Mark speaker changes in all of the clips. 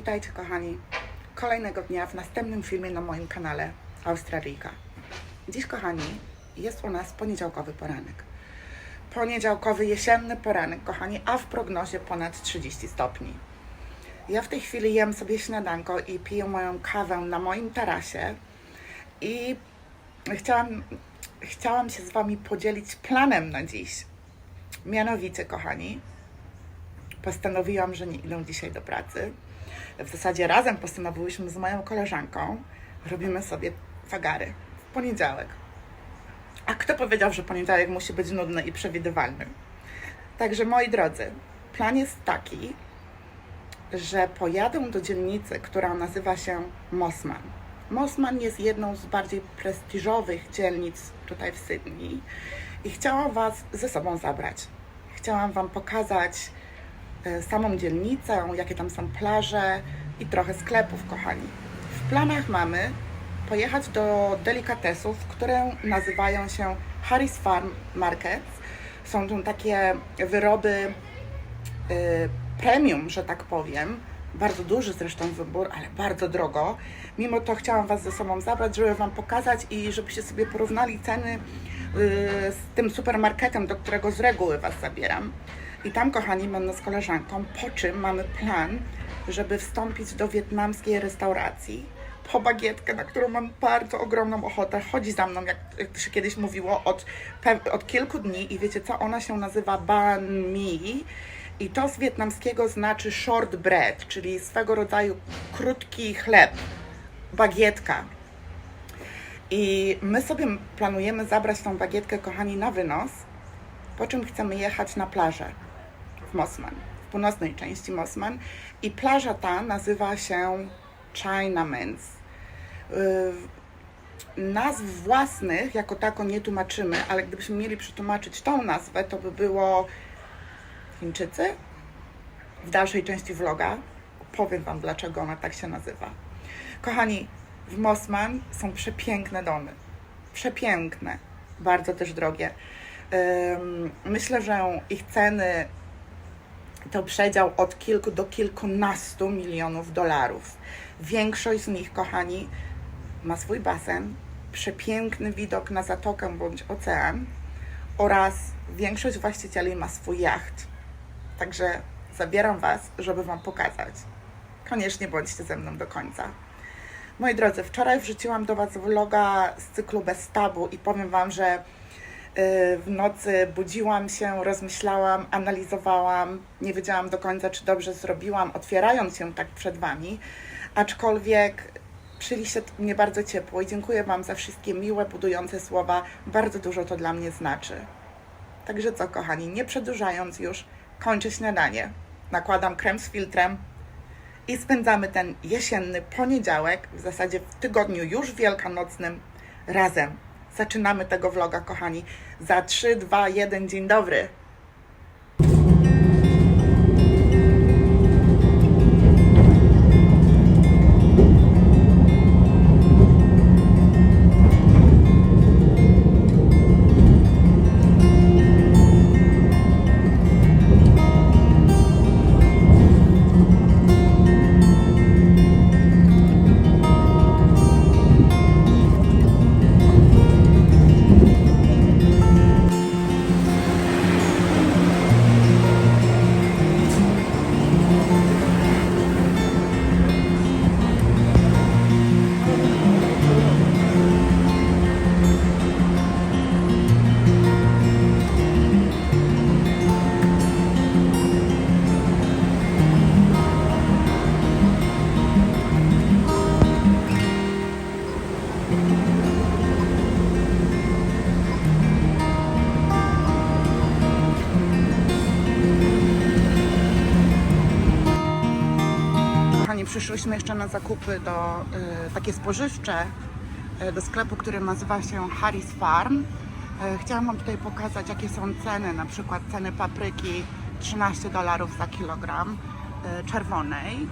Speaker 1: Witajcie kochani. Kolejnego dnia w następnym filmie na moim kanale Australijka. Dziś kochani jest u nas poniedziałkowy poranek. Poniedziałkowy jesienny poranek kochani, a w prognozie ponad 30 stopni. Ja w tej chwili jem sobie śniadanko i piję moją kawę na moim tarasie i chciałam, chciałam się z Wami podzielić planem na dziś. Mianowicie, kochani, postanowiłam, że nie idę dzisiaj do pracy. W zasadzie razem postanowiłyśmy z moją koleżanką, robimy sobie wagary w poniedziałek. A kto powiedział, że poniedziałek musi być nudny i przewidywalny? Także moi drodzy, plan jest taki, że pojadę do dzielnicy, która nazywa się Mossman. Mossman jest jedną z bardziej prestiżowych dzielnic tutaj w Sydney i chciałam Was ze sobą zabrać. Chciałam Wam pokazać samą dzielnicę, jakie tam są plaże i trochę sklepów, kochani. W planach mamy pojechać do delikatesów, które nazywają się Harris Farm Markets. Są tu takie wyroby y, premium, że tak powiem. Bardzo duży zresztą wybór, ale bardzo drogo. Mimo to chciałam Was ze sobą zabrać, żeby Wam pokazać i żebyście sobie porównali ceny y, z tym supermarketem, do którego z reguły Was zabieram. I tam, kochani, będę z koleżanką, po czym mamy plan, żeby wstąpić do wietnamskiej restauracji. Po bagietkę, na którą mam bardzo ogromną ochotę. Chodzi za mną, jak, jak się kiedyś mówiło, od, od kilku dni. I wiecie co, ona się nazywa banh mi. I to z wietnamskiego znaczy short bread, czyli swego rodzaju krótki chleb, bagietka. I my sobie planujemy zabrać tą bagietkę, kochani, na wynos, po czym chcemy jechać na plażę w Mossman, w północnej części Mossman. I plaża ta nazywa się Chinamen's. Yy, Nazw własnych jako tako nie tłumaczymy, ale gdybyśmy mieli przetłumaczyć tą nazwę, to by było Chińczycy. W dalszej części vloga powiem Wam, dlaczego ona tak się nazywa. Kochani, w Mossman są przepiękne domy. Przepiękne, bardzo też drogie. Myślę, że ich ceny to przedział od kilku do kilkunastu milionów dolarów. Większość z nich, kochani, ma swój basen, przepiękny widok na zatokę bądź ocean oraz większość właścicieli ma swój jacht. Także zabieram Was, żeby Wam pokazać. Koniecznie bądźcie ze mną do końca. Moi drodzy, wczoraj wrzuciłam do Was vloga z cyklu Bez Tabu i powiem Wam, że w nocy budziłam się, rozmyślałam, analizowałam, nie wiedziałam do końca, czy dobrze zrobiłam, otwierając się tak przed Wami, aczkolwiek przyjęliście mnie bardzo ciepło i dziękuję Wam za wszystkie miłe, budujące słowa. Bardzo dużo to dla mnie znaczy. Także co, kochani, nie przedłużając już, kończę śniadanie. Nakładam krem z filtrem i spędzamy ten jesienny poniedziałek, w zasadzie w tygodniu już wielkanocnym, razem. Zaczynamy tego vloga, kochani. Za 3, 2, 1, dzień dobry. Przyszłyśmy jeszcze na zakupy do y, takie spożywcze y, do sklepu, który nazywa się Harris Farm. Y, chciałam Wam tutaj pokazać, jakie są ceny, na przykład ceny papryki 13 dolarów za kilogram y, czerwonej.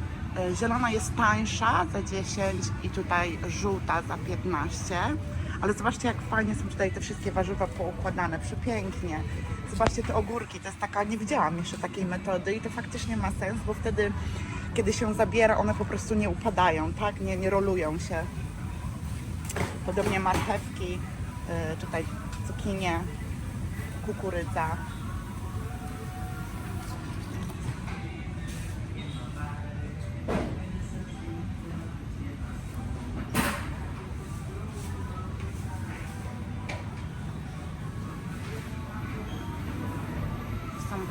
Speaker 1: Y, zielona jest tańsza za 10 i tutaj żółta za 15. Ale zobaczcie, jak fajnie są tutaj te wszystkie warzywa poukładane, przepięknie. Zobaczcie te ogórki, to jest taka, nie widziałam jeszcze takiej metody i to faktycznie ma sens, bo wtedy kiedy się zabiera, one po prostu nie upadają, tak? Nie, nie rolują się. Podobnie marchewki, yy, tutaj cukinie, kukurydza.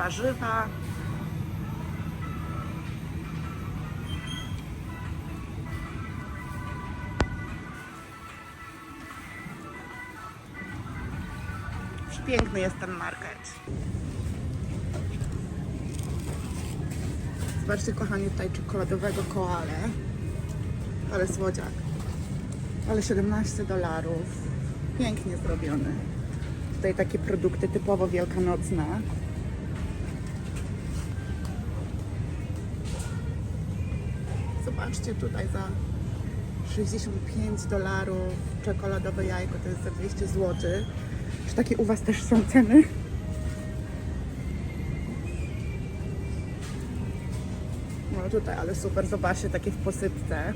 Speaker 1: Warzywa. Piękny jest ten market. Zobaczcie, kochani, tutaj czekoladowego koale. Ale słodziak. Ale 17 dolarów. Pięknie zrobiony. Tutaj takie produkty typowo wielkanocne. Zobaczcie tutaj za 65 dolarów czekoladowe jajko to jest za 200 zł. Czy takie u Was też są ceny? No tutaj, ale super, zobaczcie, takie w posypce.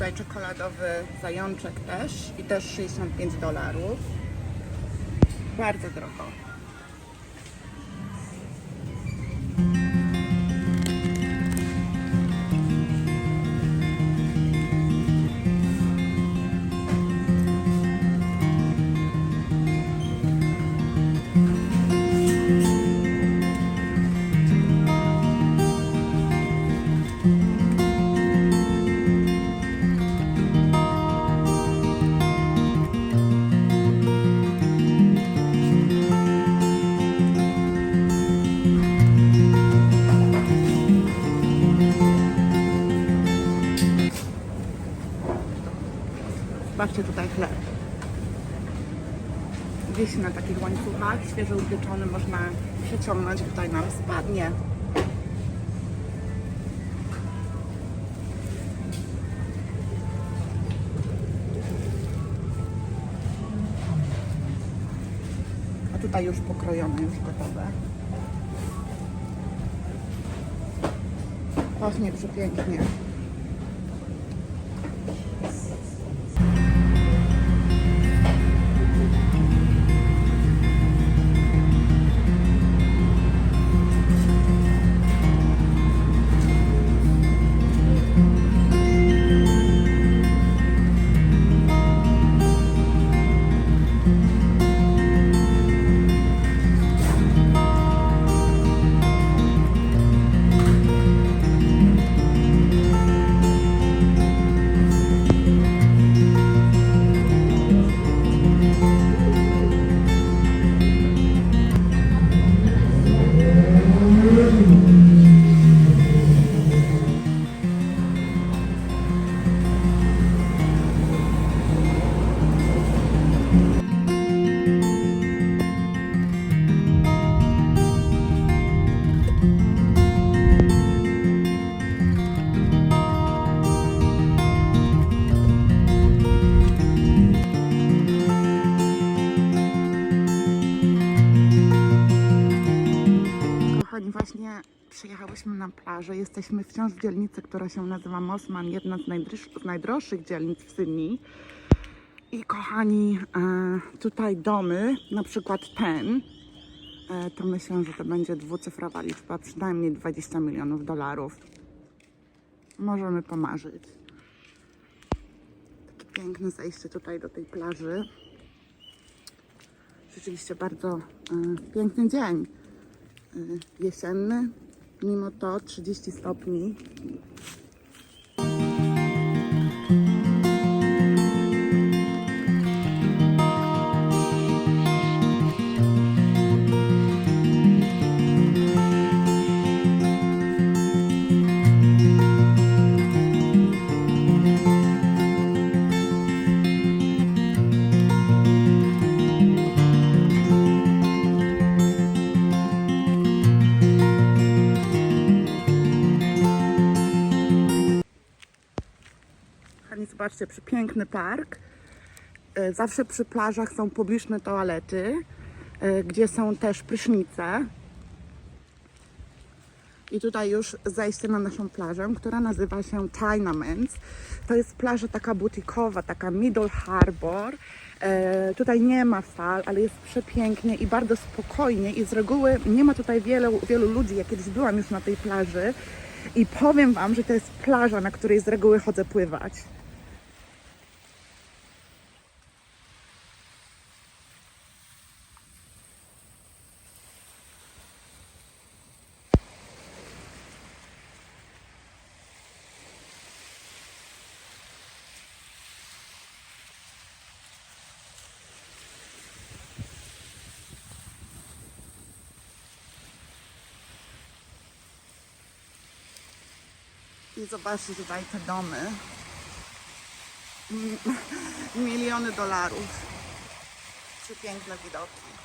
Speaker 1: Tutaj czekoladowy zajączek też i też 65 dolarów. Bardzo drogo. Łańcuchach, świeżo upieczony, można przeciągnąć, tutaj nam spadnie. A tutaj już pokrojone, już gotowe. Pachnie przepięknie. Właśnie przyjechałyśmy na plażę. Jesteśmy wciąż w dzielnicy, która się nazywa Mosman, jedna z, z najdroższych dzielnic w Sydney. I kochani, e, tutaj domy, na przykład ten, e, to myślę, że to będzie dwucyfrowa liczba, przynajmniej 20 milionów dolarów. Możemy pomarzyć. Takie piękne zejście tutaj do tej plaży. Rzeczywiście bardzo e, piękny dzień jesienny, mimo to 30 stopni. Zobaczcie, przepiękny park. E, Zawsze przy plażach są publiczne toalety, e, gdzie są też prysznice. I tutaj już zejście na naszą plażę, która nazywa się Chinamans. To jest plaża taka butikowa, taka Middle Harbor. E, tutaj nie ma fal, ale jest przepięknie i bardzo spokojnie i z reguły nie ma tutaj wielu, wielu ludzi. Ja kiedyś byłam już na tej plaży i powiem Wam, że to jest plaża, na której z reguły chodzę pływać. I zobaczcie tutaj te domy. Mm, Miliony dolarów. Przepiękne widoki.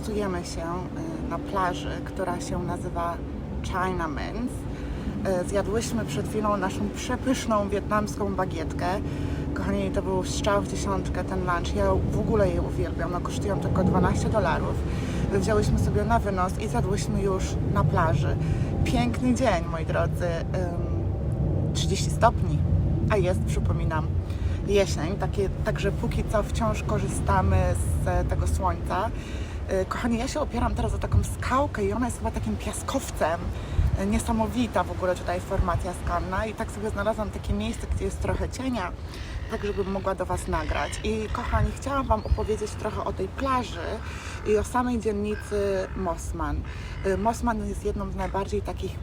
Speaker 1: Relaksujemy się e, na plaży, która się nazywa Chinamans. E, Zjadłyśmy przed chwilą naszą przepyszną wietnamską bagietkę. Kochani, to był strzał w dziesiątkę ten lunch. Ja w ogóle je uwielbiam, no kosztują tylko 12 dolarów. Wzięłyśmy sobie na wynos i zjadłyśmy już na plaży. Piękny dzień, moi drodzy. Ym, 30 stopni, a jest, przypominam, jesień, takie, także póki co wciąż korzystamy z e, tego słońca. E, Kochani, ja się opieram teraz o taką skałkę i ona jest chyba takim piaskowcem. E, Niesamowita w ogóle tutaj formacja skalna i tak sobie znalazłam takie miejsce, gdzie jest trochę cienia, tak żebym mogła do Was nagrać. I kochani, chciałam Wam opowiedzieć trochę o tej plaży i o samej dzielnicy Mossman. E, Mossman jest jedną z najbardziej takich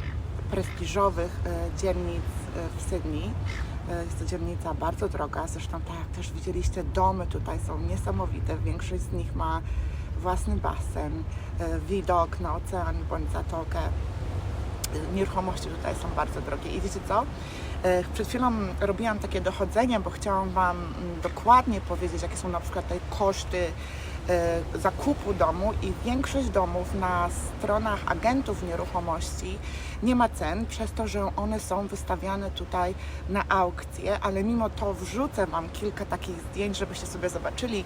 Speaker 1: prestiżowych dzielnic w Sydney. Jest to dzielnica bardzo droga, zresztą tak jak też widzieliście, domy tutaj są niesamowite. Większość z nich ma własny basen, e, widok na ocean bądź zatokę. Nieruchomości tutaj są bardzo drogie. I wiecie co? E, Przed chwilą robiłam takie dochodzenie, bo chciałam Wam mm, dokładnie powiedzieć, jakie są na przykład tutaj koszty zakupu domu i większość domów na stronach agentów nieruchomości nie ma cen, przez to, że one są wystawiane tutaj na aukcję, ale mimo to wrzucę Wam kilka takich zdjęć, żebyście sobie zobaczyli,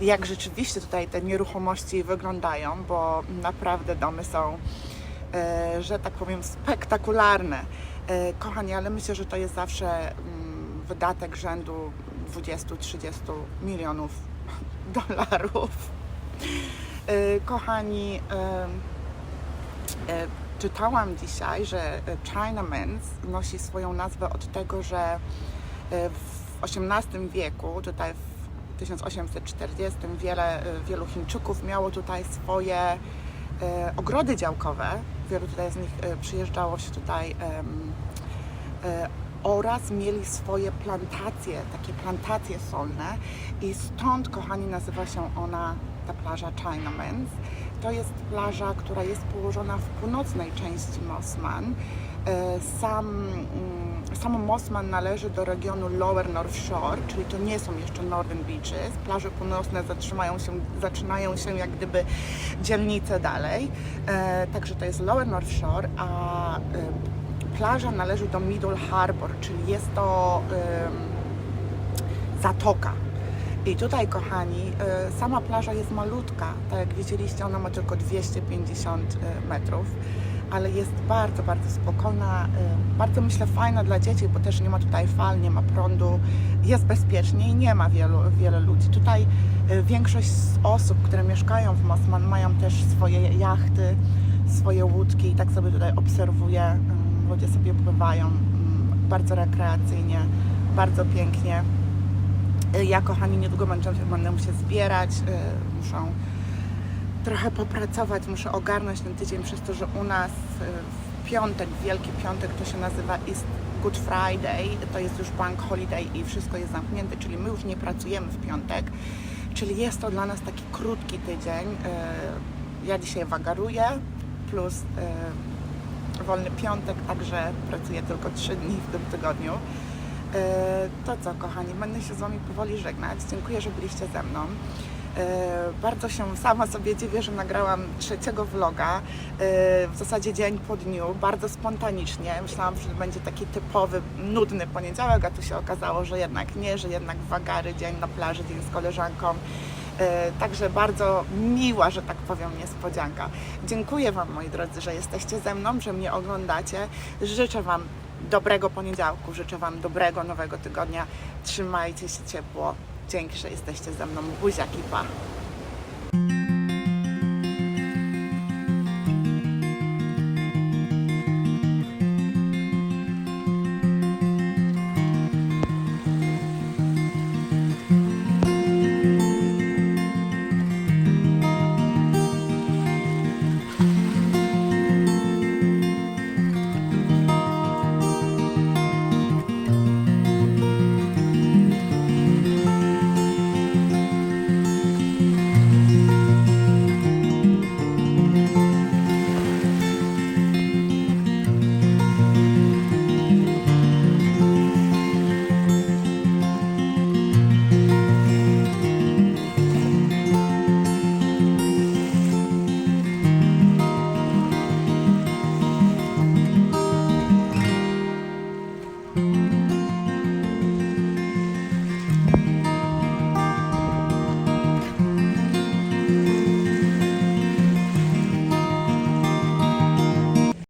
Speaker 1: jak rzeczywiście tutaj te nieruchomości wyglądają, bo naprawdę domy są, e, że tak powiem, spektakularne. E, Kochani, ale myślę, że to jest zawsze mm, wydatek rzędu 20-30 milionów dolarów. E, Kochani, em, e, czytałam dzisiaj, że e, Chinamans nosi swoją nazwę od tego, że e, w XVIII wieku, tutaj w 1840, wiele, e, wielu Chińczyków miało tutaj swoje e, ogrody działkowe. Wielu tutaj z nich e, przyjeżdżało się tutaj e, oraz mieli swoje plantacje, takie plantacje solne i stąd, kochani, nazywa się ona ta plaża Chinamans. To jest plaża, która jest położona w północnej części Mossman. E, Sam, mm, samo Mossman należy do regionu Lower North Shore, czyli to nie są jeszcze Northern Beaches. Plaże północne zatrzymają się, zaczynają się jak gdyby dzielnice dalej. E, Także to jest Lower North Shore, a e, plaża należy do Middle Harbor, czyli jest to zatoka. I tutaj, kochani, e, sama plaża jest malutka. Tak jak widzieliście, ona ma tylko 250 e, metrów, ale jest bardzo, bardzo spokojna. e, Bardzo myślę fajna dla dzieci, bo też nie ma tutaj fal, nie ma prądu, jest bezpiecznie i nie ma wielu, wiele ludzi. Tutaj większość z osób, które mieszkają w Mossman, mają też swoje jachty, swoje łódki i tak sobie tutaj obserwuję. Ludzie sobie pływają em, bardzo rekreacyjnie, bardzo pięknie. Y, Ja, kochani, niedługo będę, będę się zbierać, y, muszę trochę popracować, muszę ogarnąć ten tydzień przez to, że u nas y, w piątek, Wielki Piątek, to się nazywa East Good Friday, to jest już bank holiday i wszystko jest zamknięte, czyli my już nie pracujemy w piątek, czyli jest to dla nas taki krótki tydzień. Ja dzisiaj wagaruję, plus wolny piątek, także pracuję tylko 3 dni w tym tygodniu. E, To co, kochani, będę się z Wami powoli żegnać. Dziękuję, że byliście ze mną. E, Bardzo się sama sobie dziwię, że nagrałam trzeciego vloga, e, w zasadzie dzień po dniu, bardzo spontanicznie. Myślałam, że będzie taki typowy, nudny poniedziałek, a tu się okazało, że jednak nie, że jednak wagary, dzień na plaży, dzień z koleżanką. E, Także bardzo miła, że tak powiem, niespodzianka. Dziękuję Wam, moi drodzy, że jesteście ze mną, że mnie oglądacie. Życzę Wam dobrego poniedziałku, życzę Wam dobrego nowego tygodnia. Trzymajcie się ciepło. Dzięki, że jesteście ze mną. Buziaki, pa!